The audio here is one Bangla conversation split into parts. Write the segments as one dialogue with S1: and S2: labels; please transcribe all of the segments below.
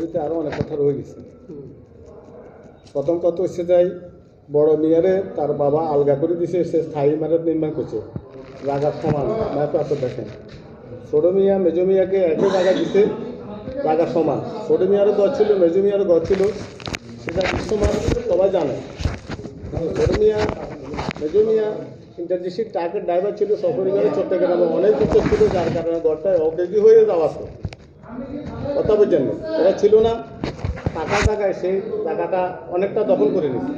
S1: ভিতরে আরও অনেক কথা রয়ে গেছে। প্রথম কথা হচ্ছে যাই বড় মেয়ারে তার বাবা আলগা করে দিছে, সে স্থায়ী ইমারত নির্মাণ করছে। জায়গার সমান ম্যাপ এত দেখেন। ছোট মিয়া, মেজো মিয়াকে একই জায়গা দিছে জায়গা সমান। ছোট মিয়ারও ঘর ছিল, মেজো মিয়ারও ঘর ছিল সেটা বিশ্বমান সবাই জানে। ছোট মিয়া, মেজো মিয়া ইন্টারডিস্ট্রিক্ট ট্রাকের ড্রাইভার ছিল সপরিবারে চট্টগ্রামে অনেক কিছু ছিল, যার কারণে ঘরটা অজ্ঞাগী হয়ে যাওয়া কথা না। এরা ছিল না, টাকা টাকায় সেই টাকাটা অনেকটা দখল করে নিচ্ছে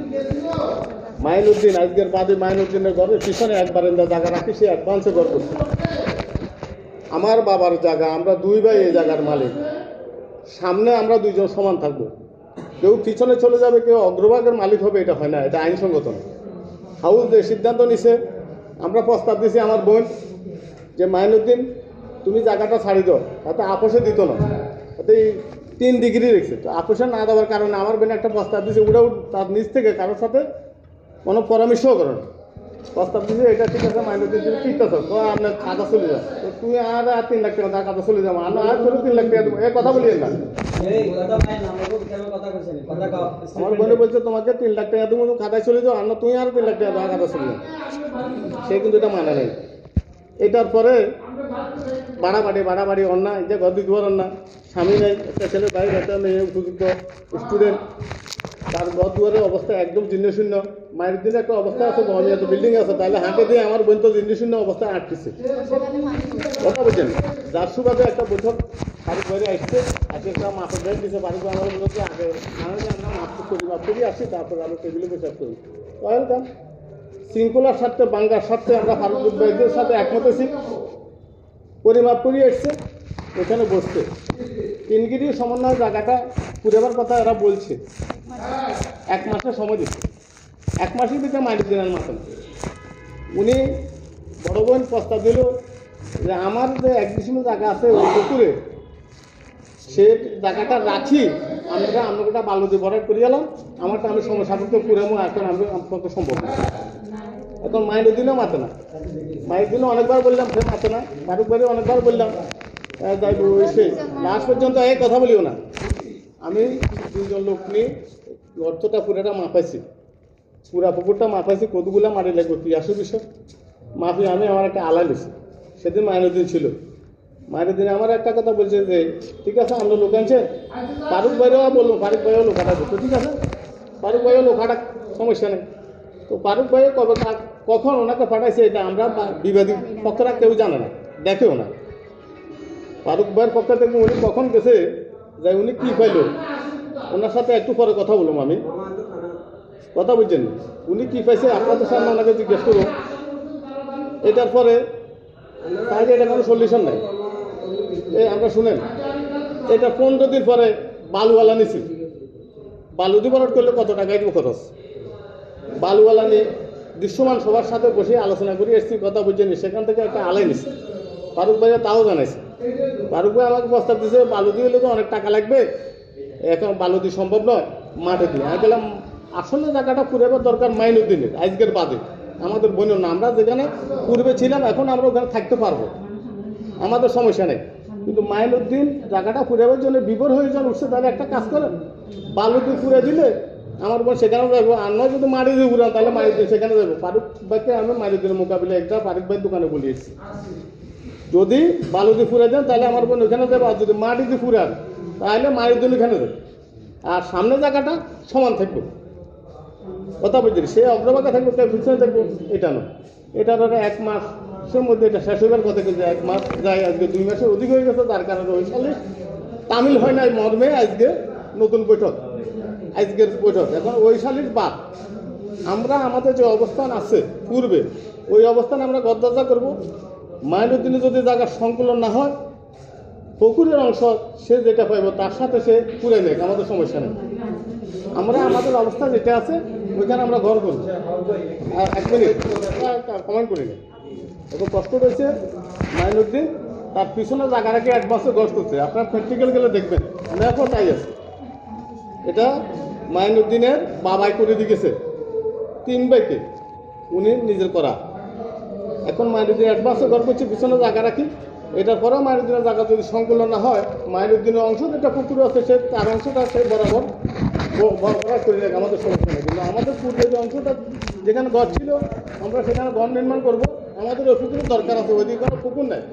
S1: মাইনুদ্দিন, আজকের বাদে মাইনুদ্দিনের ঘরের পিছনে এক বারান্দা জায়গা রাখি, সে অ্যাডভান্সে ঘর করছে। আমার বাবার জায়গা, আমরা দুই ভাই এই জায়গার মালিক। সামনে আমরা দুইজন সমান থাকব। কেউ পিছনে চলে যাবে, কেউ অগ্রভাগের মালিক হবে, এটা হয় না, এটা আইনসঙ্গত না। হাউস যে সিদ্ধান্ত নিছে, আমরা প্রস্তাব দিছি আমার বোন, যে মাইনুদ্দিন, তুমি জায়গাটা ছাড়ি দাও, তাতে আপোষে দিত না। এই তিন ডিগ্রি রেখেছে। তো আপোষে না দেওয়ার কারণে আমার বোন একটা প্রস্তাব দিয়েছে ওটাও তার নিচ থেকে কারোর সাথে কোনো পরামর্শও করে না। প্রস্তাব দিয়েছে এটা ঠিক আছে মাইনুদ্দিন তুমি ঠিক আছে তো আপনার খাতা চলে যাও তো তুমি আর আর তিন লাখ টাকা তার খাতা চলে যাব আর আর তোর তিন লাখ টাকা দেবো এ কথা বলিয়ে না। আমার বোনে বলছে তোমাকে তিন লাখ টাকা দেবো তুমি খাতায় চলে যাও আর না তুমি আর তিন লাখ টাকা দেওয়া খাতা চলে যাও। সে কিন্তু এটা মানে নাই। এটার পরে বাড়াবাড়ি বাড়াবাড়ি, অন্যায়, যে দিতে পারেন না স্বামী নেই, একটা ছেলে বাইরে একটা মেয়ে উপযুক্ত স্টুডেন্ট তার ঘর দুয়ারের অবস্থা একদম শূন্য মায়ের দিনে একটা অবস্থা আছে বহনীয় বিল্ডিং আছে, তাহলে হাঁটে দিয়ে আমার বোন তো শূন্য অবস্থায় আটকেছে কথা বলছেন? যার সুবাদে একটা বৈঠক বাড়ি ঘরে আসছে, আজকে একটা মাপের ব্যাগ দিছে, বাড়ি আমার বলছে আগে আমরা মাপ করি মাপ করি, আসি, তারপরে আমরা টেবিলে বসে করি ওয়েলকাম শৃঙ্খলার স্বার্থে, বাংলার স্বার্থে আমরা ফারুক ভাইদের সাথে একমত আছি পরিমাপ করি এসছে ওখানে বসতে তিনগিরি সমন্বয় জায়গাটা পুরেবার কথা এরা বলছে। এক মাসের সময় দিচ্ছে। এক মাসের ভিতরে মাইনে দিলেন মাতেন উনি বড় বোন প্রস্তাব দিল যে আমার যে এক ডিসিমেল জায়গা আছে ওই পুকুরে, সে জায়গাটা রাখি। আমরা আমরা বালু দিয়ে ভরাট করে গেলাম আমারটা আমি সমস্যা করতে পুরামো, এখন আমি পক্ষে সম্ভব না। এখন মায়ের দিনও মাতে না। মায়ের দিনও অনেকবার বললাম সে মাতে না। ফারুক বাড়ি অনেকবার বললাম। সে লাস্ট পর্যন্ত এই কথা বলিও না। আমি দুইজন লোক নিয়ে অর্থটা পুরাটা মাপাইছি। পুরা পুকুরটা মাপাইছি, কতগুলা মারি লাগবে কি আসো বিষয়। মাফি আমি আমার একটা আলা নিছি। সেদিন মায়ের দিন ছিল। মায়ের দিনে আমার একটা কথা বলছে যে, ঠিক আছে, আমরা লোক আনছে, ফারুক ভাইও বলল, ফারুক ভাইও লোকাটা দিত ঠিক আছে, ফারুক ভাইও লোকাটা, সমস্যা নেই। তো ফারুক ভাইও কবে কখন ওনাকে পাঠাইছে এটা আমরা বিবাদী পক্ষরা কেউ জানে না, দেখেও না। ফারুক ভাইয়ের পক্ষ থেকে উনি কখন গেছে যে উনি কী পাইলো ওনার সাথে একটু পরে কথা বললাম আমি। কথা বুঝছেন উনি কী পাইছে আপনাদের সামনে ওনাকে জিজ্ঞেস করুন। এটার পরে তাই এটা কোনো সলিউশন নাই। এই আমরা শুনেন। এটা পনেরো দিন পরে বালুওয়ালা নিছি। বালু ভরাট করলে কত টাকা দিব খরচ? বালুওয়ালা নিয়ে দৃশ্যমান সবার সাথে বসে আলোচনা করে, এসেছি, কথা বুঝছেন সেখান থেকে একটা আলাই নিছি। ফারুক ভাইয়া তাও জানাইছে। ফারুক ভাই আমাকে প্রস্তাব দিয়েছে বালু দিয়ে হলে তো অনেক টাকা লাগবে। এখন বালু দিয়ে সম্ভব নয়, মাঠে দিয়ে। আমি বললাম, আসলে জায়গাটা পুরাবার দরকার মাইনুদ্দিনের, আজকের বাদে। আমাদের বোনের না আমরা যেখানে পূর্বে ছিলাম, এখন আমরা ওখানে থাকতে পারব। আমাদের সমস্যা নেই। কিন্তু মাইনুদ্দিন জায়গাটা পুরাবার জন্য বিভোর হয়ে যান উঠছে তাহলে একটা কাজ করেন বালু পুরে দিলে আমার বোন সেখানে যাব আর নয় যদি মারি দিয়ে ঘুরান, তাহলে মারি দিয়ে সেখানে যাব ফারুক ভাইকে আমি মারিদিনের মোকাবিলা একটা ফারুক ভাই দোকানে বলে এসেছি। যদি বালু ফুরে দেন, তাহলে আমার বোন ওখানে যাবে আর যদি মাটি দিয়ে ফুরান তাহলে মায়ের জন্য এখানে যাবে আর সামনে জায়গাটা সমান থাকবে। কথা বুঝলি, সে অগ্রভাগে থাকবে পিছনে থাকবে, এটা এটা ধরো এক মাস সে মধ্যে এটা শেষ হইবার কথা কিন্তু এক মাস যায় আজকে দুই মাসের অধিক হয়ে গেছে তার কারণে ওই সালে তামিল হয় নাই মর্মে আজকে নতুন বৈঠক, আজকের বৈঠক। এখন ওই সালের বাদ। আমরা আমাদের যে অবস্থান আছে পূর্বে, ওই অবস্থান আমরা গদ্দাজা করব। মাইনুদ্দিনে যদি জায়গার সংকলন না হয় পুকুরের অংশ সে যেটা পাইব, তার সাথে সে পুরে নেক, আমাদের সমস্যা নেই। আমরা আমাদের অবস্থা যেটা আছে, ওইখানে আমরা ঘর করব। এক মিনিট। কমেন্ট করি। না এখন কষ্ট রয়েছে মাইনুদ্দিন, তার পিছনে জায়গা রেখে এক বছর গছ করছে। আপনার প্র্যাকটিক্যাল গেলে দেখবেন। দেখো তাই আছে। এটা মাইনুদ্দিনের বাবাই করে দিয়েছে তিন বাইকে উনি নিজের করা। এখন মাইনুদ্দিন এক বছর ঘর করছে, পিছনে জায়গা রাখি এটার পরেও মাইনুদ্দিনের জায়গা যদি সংকলন না হয়, মাইনুদ্দিনের অংশ যেটা পুকুর আছে, সে তার অংশটা সে বরাবর ব- ব- করে রাখে আমাদের সমস্যা নেই। কিন্তু আমাদের পূর্বে যে অংশটা যেখানে ঘর ছিল, আমরা সেখানে ঘর নির্মাণ করব। আমাদের ওই পুকুরের দরকার আছে ওইদিকে কোনো পুকুর নেই।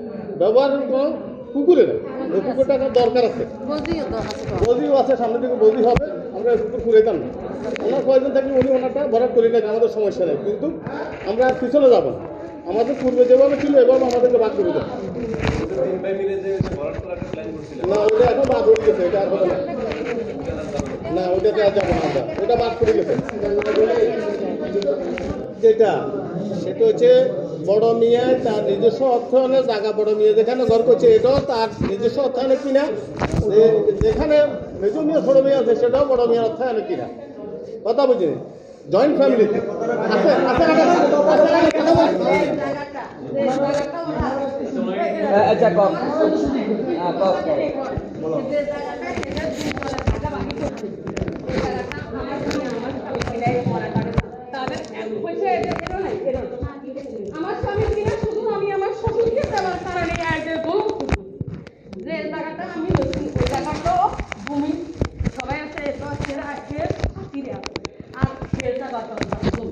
S1: ব্যবহারের কোনো পুকুরে নেই ওই পুকুরটা দরকার আছে। বৌদিও আছে। সামনে দিকে বদি হবে আমরা এই পুকুর ফুরাইতাম না। ওনার প্রয়োজন থাকলে উনি ওনারটা ভরাট করে রাখে আমাদের সমস্যা নেই। কিন্তু আমরা আর পিছনে যাব না। আমাদের পূর্বে যেভাবে ছিল এভাবে আমাদেরকে বাদ করে দেবো না ওটা এখন বাদ হয়ে গেছে এটা আর হবে না। না ওটাতে আর যাব না আমরা। ওটা বাদ করে গেছে। যেটা সেটা হচ্ছে বড় মেয়ে, তার নিজস্ব অর্থায়নে জায়গা বড় মেয়ে। যেখানে ঘর করছে এটাও তার নিজস্ব অর্থায়নে কিনা? যেখানে মেজো মিয়া ছোট মেয়ে আছে, সেটাও বড় মিয়ার অর্থায়নে কিনা? কথা বুঝিনি জয়েন্ট
S2: কক
S3: আমার স্বামী কিনা শুধু আমি আমার শ্বশুরকে দেওয়ার কারণে আগে গরু যে জায়গাটা আমি নতুন ওই জায়গাটাও ভূমি সবাই আছে এত আছে আছে ফিরে আছে আর সে জায়গাটা জমি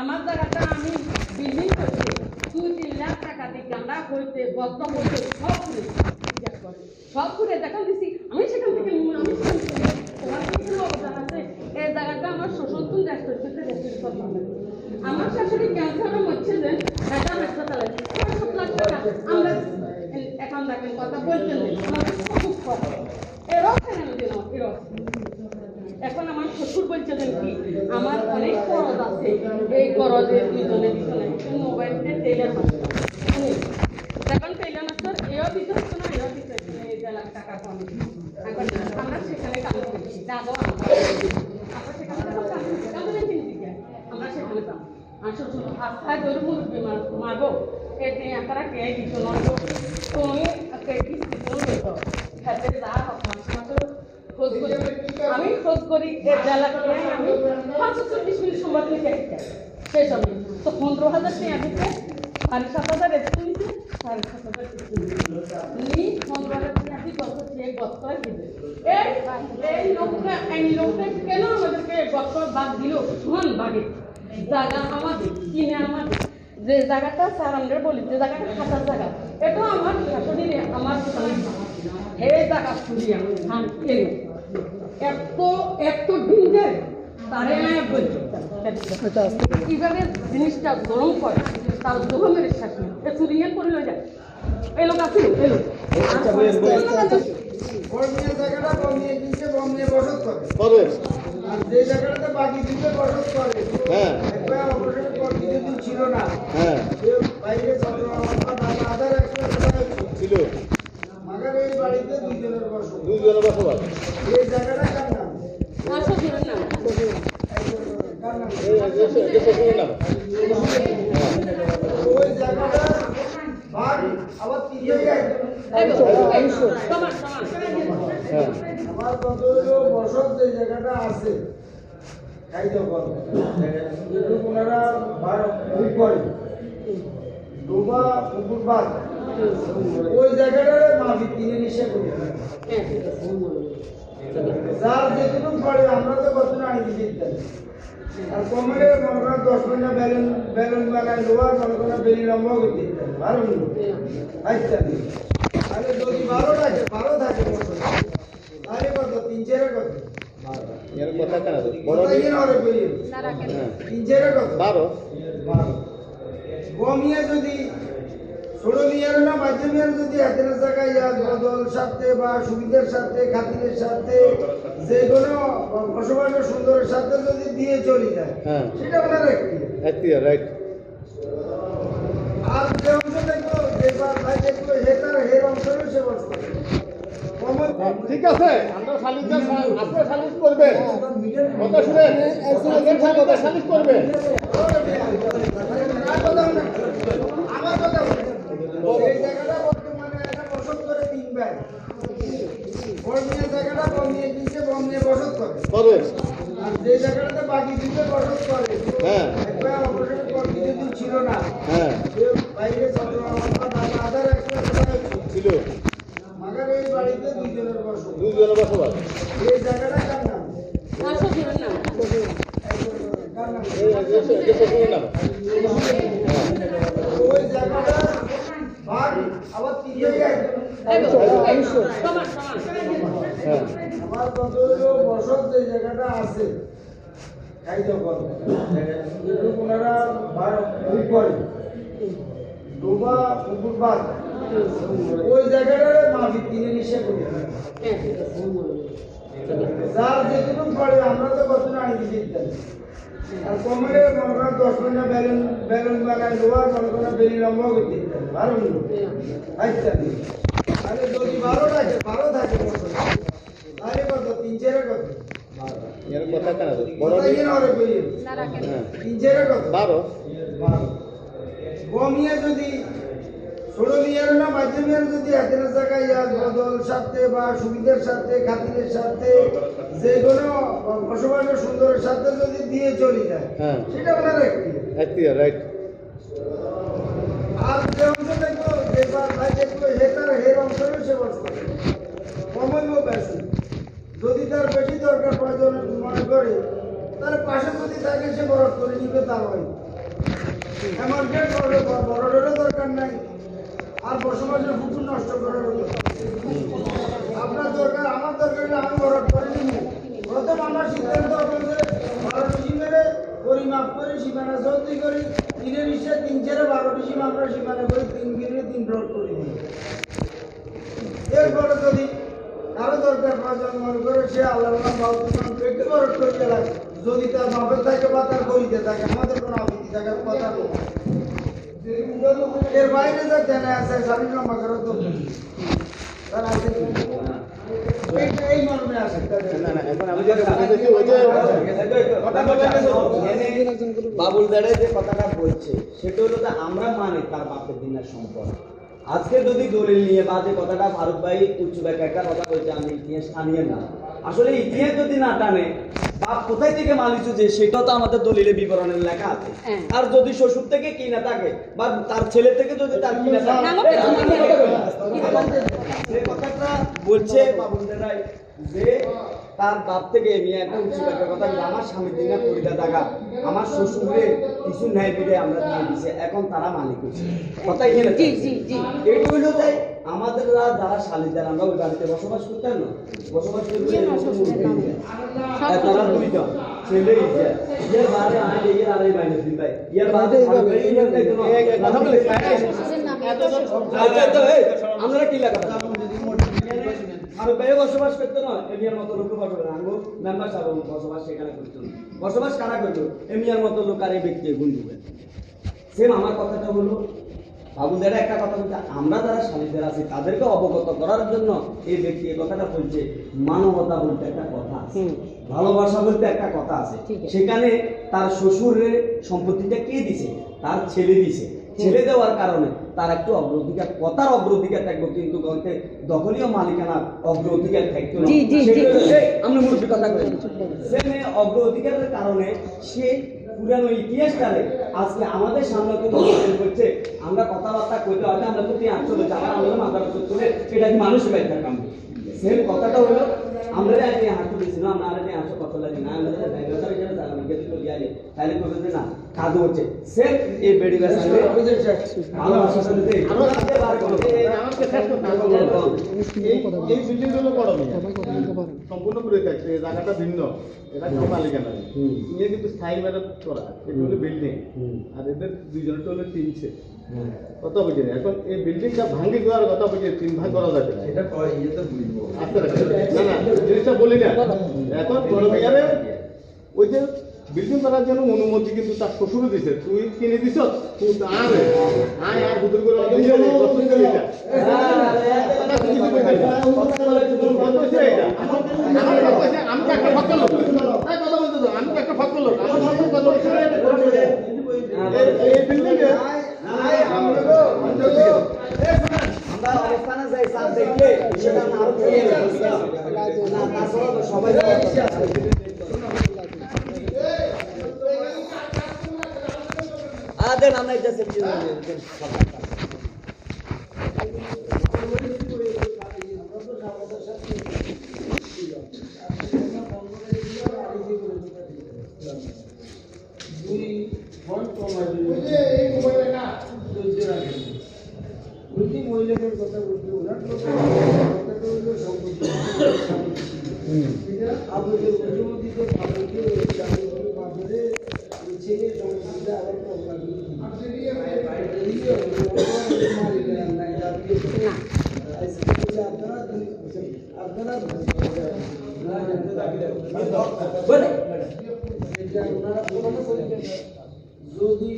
S3: আমার জায়গাটা আমি বিল্ডিং করছি দুই তিন লাখ টাকা দিয়ে গাঁদা করতে বদ্ধ করতে সব করে জিজ্ঞাসা করে সব করে দেখান দিছি আমি সেখান থেকে নিব, আমি সেখান থেকে নিব। তোমার কি কোনো অবদান আছে এই জায়গাটা আমার শ্বশুর তুন রেস্টোরেন্ট থেকে রেস্টোরেন্ট করতে হবে আমার শাশুড়ি ক্যান্সারে মরছে যে ঢাকা হাসপাতালে ছয় সাত লাখ টাকা আমরা এখন দেখেন কথা বলছেন না, আমার খুব কষ্ট এরাও কেন দিল এরাও এখন আমার শ্বশুর কি আমার অনেক খরচ আছে। এই খরচে দুজনে দুজনে মোবাইলতে তেলের মাস্টার এখন তেলের মাস্টার এও দিতে হচ্ছে না এও দিতে না এই লাখ টাকা কম আমরা সেখানে কাজ করছি যাব আমরা। সেখানে আমরা সেখানে যাব। আর শ্বশুর আস্থায় ধরে মুরব্বী মারবো। এতে আপনারা কে দিত না তুমি করি, এর জ্বালাকে আমি পাঁচশো চল্লিশ মিনিট সময় থেকে সেই সময় তো পনেরো হাজার টাকা দিতে সাড়ে সাত হাজার এসে নিতে সাড়ে সাত হাজার নি, পনেরো হাজার টাকা দিয়ে গত চেয়ে গত দিবে। এই এই লোকটা এই লোকটা কেন আমাদেরকে গত বাদ দিল? সমান বাগে। জায়গা আমাদের, কিনে আমাদের। যে জায়গাটা স্যার আমরা বলি যে জায়গাটা খাতার জায়গা, এটা আমার শাশুড়ি আমার এই জায়গা শুনি আমি, ধান কেন। এত এত ডিঞ্জে তারে কীভাবে জিনিসটা গরম করে তার গরমের শাসন। এ চুরিয়ে করে লয়ে যায় এই লোক আছে এই লোক।
S4: বর্মিয়া জায়গাটা বর্মিয়া দিচ্ছে বর্মিয়া বসত করে। যে বাকি দিচ্ছে বসত করে।
S1: হ্যাঁ।
S4: ছিল না।
S1: হ্যাঁ।
S4: কেউ বাইরে আধার একটা
S1: ছিল।
S4: দুজনের
S1: বসবাস
S4: এই জায়গাটা কার নাম
S1: শ্বশুরের নাম
S4: ওই জায়গাটা ভাগ আবার তিন জায়গায় আমার কত হলো যে জায়গাটা আছে খাইতে কর একটু ওনারা করে ডোবা পুকুর বাদ ওই জায়গাটারে মাফি কিনে নিষে করি
S3: হ্যাঁ।
S4: যার যেটুকু পড়ে আমরা তো কত আনি দিতে আর কমরে মনে দশ ঘণ্টা ব্যালুন ব্যালুন বাগান লোহার মনে করেন বেলি লম্বা করতে ইত্যাদি বারো মিনিট ইত্যাদি তাহলে যদি বারো থাকে বারো থাকে তাহলে কত? তিন চারে কত?
S1: এর কথা কেন? বড়
S4: কত হবে বেরিয়ে
S1: হ্যাঁ
S4: তিন চারে কত?
S1: বারো।
S4: বারো। কমিয়ে যদি যদি হাতের জায়গায় বদল বা সুবিধার খাতিরের যে কোনো বসবাসের সুন্দরের সাথে যদি দিয়ে চলে যায়
S1: হ্যাঁ।
S4: সেটা ওনার একটি।
S1: একটিয়া রাইট।
S4: আর যে অংশ দেখব যে ভাই দেখব সে তার হের অংশেরও সে বসবাস কমন
S1: ঠিক আছে আমরা সালিশটা সালিশ কথা কথা সালিশ করবেন।
S4: আমার কথা করে।
S1: করবেন
S4: আর যে জায়গাটাতে বাকি দিচ্ছে বসত করে
S1: হ্যাঁ
S4: একবার অপারেশন পর কিছুদিন ছিল না
S1: হ্যাঁ
S4: কেউ বাইরে ছাত্র আধার একটা
S1: দুইজনের বসবাস
S4: এই জায়গাটা কার নাম
S3: আমার শ্বশুরের নাম
S4: কার নাম
S1: এই এই- এই- এই শ্বশুরের নাম
S4: ওই জায়গাটা ভাগ আবার তিন জায়গায়
S3: এই গো, সমান সমান
S1: হ্যাঁ
S4: আমার কত হলো বসত যে জায়গাটা আছে খাইতে পারো কিন্তু ওনারা বার ওই করে ডোবা পুকুর বাদ ওই জায়গাটারে মাটি কিনে নিষে করে। যার যেটুকু পড়ে আমরা তো কত আনি দিতে আর কমরে মনে করেন দশ ঘণ্টা বেলুন বেলুন বাগায় লোহার মনে করেন বেলি লম্বা করতে দিতে বারো মিনিট আচ্ছা। আরে যদি বারো থাকে বারো থাকে তাহলে কত? তিন চারে কত?
S1: এর কথা কেন? বড়
S4: কথা কিনা ওরে করি তিন চারে কত?
S1: বারো।
S4: বারো। কমিয়ে যদি ছোট না মাঝে যদি হাতের জায়গায় বদল সাথে বা সুবিধার সাথে খাতিরের সাথে যে কোনো বসবাসের সুন্দরের সাথে যদি দিয়ে চলে যায়
S1: হ্যাঁ।
S4: সেটা ওনার একটি
S1: একটি রাইট।
S4: আর যে অংশ দেখব যে ভাই দেখব হে তার হের অংশেরও সে বসবাস কমাইব বেশি। যদি তার বেশি দরকার প্রয়োজন মনে করে তার পাশে যদি থাকে সে বরফ করে নিবে তার হয় এমন কে দরকার নাই। আর বসবাসের পুকুর নষ্ট করার আপনার দরকার, আমার দরকার আমি বড় করে নিব। প্রথম আমার সিদ্ধান্ত বারোটি সীমানে পরিমাপ করে সীমানা চলতি করি তিনের ইসে তিন চারে বারোটি সীমা আমরা সীমানা করে তিন কিনে তিন রোড করে দিই এরপরে যদি কারও দরকার প্রয়োজন মনে করে সে আল্লাহ ব্যক্তি বড় করে গেলাম যদি তার মাপের থাকে বা তার গরিতে থাকে আমাদের কোনো কথা এর বাইরে যা জানা আছে শারীর লম্বা করার তো তার আছে এই মর্মে আছে।
S1: না না এখন আমি যেটা বুঝেছি ওই যে
S2: বাবুল দাঁড়ে যে কথাটা বলছে সেটা হলো আমরা মানে তার বাপের দিনের সম্পদ। আজকে যদি দলিল নিয়ে বা যে কথাটা ভারত ভাই উচ্চ ব্যাখ্যা কথা বলছে আমি ইতিহাস টানিয়ে না। আসলে ইতিহাস যদি না টানে বাপ কোথায় থেকে মালিছ যে সেটা তো আমাদের দলিলে বিবরণের লেখা আছে
S3: হ্যাঁ।
S2: আর যদি শ্বশুর থেকে কিনা থাকে বা তার ছেলে থেকে যদি তার কিনা থাকে কথাটা বলছে যে তার বাপ থেকে নিয়ে একটা উচ্চ একটা কথা আমার স্বামীর দিনে পরিদা টাকা আমার শ্বশুরে কিছু ন্যায় বিদে আমরা দিয়ে দিছে এখন তারা মালিক হচ্ছে কথা এখানে এটা হইল তাই আমাদের রা- যারা শালিদার আমরা ওই বাড়িতে বসবাস করতাম না বসবাস করতে তারা দুইজন ছেলে ইয়ার ইয়ার মাইনাস দিন ভাই। ইয়ার আচ্ছা আমরা কি লাগা আর ভাই বসবাস করতে না এমিয়ার মতো লোক বসবাস আঙ্গো মেম্বার সাহেব বসবাস সেখানে করতে না। বসবাস কারা করতো এমিয়ার মতো লোক আর এই ব্যক্তি গুণ দিবে সেম আমার কথাটা হলো বাবুদের একটা কথা বলছে আমরা যারা স্বামীদের আছি তাদেরকে অবগত করার জন্য এই ব্যক্তি এই কথাটা বলছে মানবতা বলতে একটা কথা আছে ভালোবাসা বলতে একটা কথা আছে। সেখানে তার শ্বশুরের সম্পত্তিটা কে দিছে? তার ছেলে দিছে। ছেলে দেওয়ার কারণে তার একটু অগ্রাধিকার কথার অগ্রাধিকার থাকবে কিন্তু গন্তে দখলীয় মালিকানার অগ্রাধিকার থাকতো না। আমরা মুরব্বী কথা সে অগ্রাধিকারের কারণে সে পুরানো ইতিহাসটারে আজকে আমাদের সামনে কিন্তু হচ্ছে। আমরা কথাবার্তা করতে হয়তো আমরা তো পেঁয়াজ চলে যাবার আমাদের মাথার উপর তুলে এটা কি মানুষ ব্যাখ্যা কাম সেম কথাটা হলো, আমরা আগে হাঁটু দিয়েছিলাম আমরা আর আগে
S1: আগে বার করো। এই আমাকে শেষ করতে হবে। এই এই বিল্ডিংগুলো বড় সম্পূর্ণ এই জায়গাটা ভিন্ন। এটা কেউ মালিকানা নেই। ইয়ে কিন্তু স্থায়ী মেরাত করা এটা হলো বিল্ডিং আর এদের দুইজনটা হলো তিনছে কথা বুঝিনি এখন এই বিল্ডিংটা ভাঙ্গি দেওয়ার কথা বুঝি তিন ভাগ করা যাবে না।
S4: এটা ইয়ে তো বুঝব
S1: আস্তে। না না জিনিসটা বলি না। এখন বড় মেয়ারে ওই যে বিল্ডিং করার জন্য অনুমতি কিন্তু তার শ্বশুর দিছে তুই কিনে দিছ তুই আর আয় আর হুদুর করে দিছে রে, কত দিছে এটা? কথা কিছু কইতে না। কথা বুঝলি মহিলাদের কথা
S2: বলছি ওনার কথাটা হলো সম্পত্তি
S4: আপনাদের মুখ্যমন্ত্রীকে ভারতীয় মাধ্যমে আপনারা যদি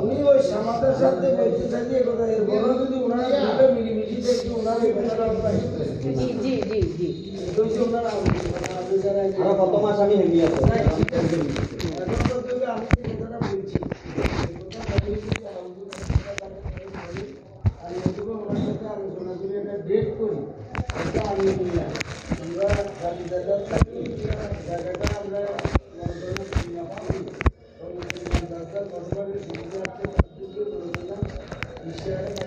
S4: উনি ওই সমাজের সাথে বলতে চাইছি এ কথা এর বড় যদি ওনারা দুটো মিলিমিশি দেখি ওনার এই কথাটা আপনারা
S3: জি জি জি জি।
S4: বলছি ওনারা আপনি যারা
S2: কত মাস আমি হেঁটে আছি।
S4: Yeah.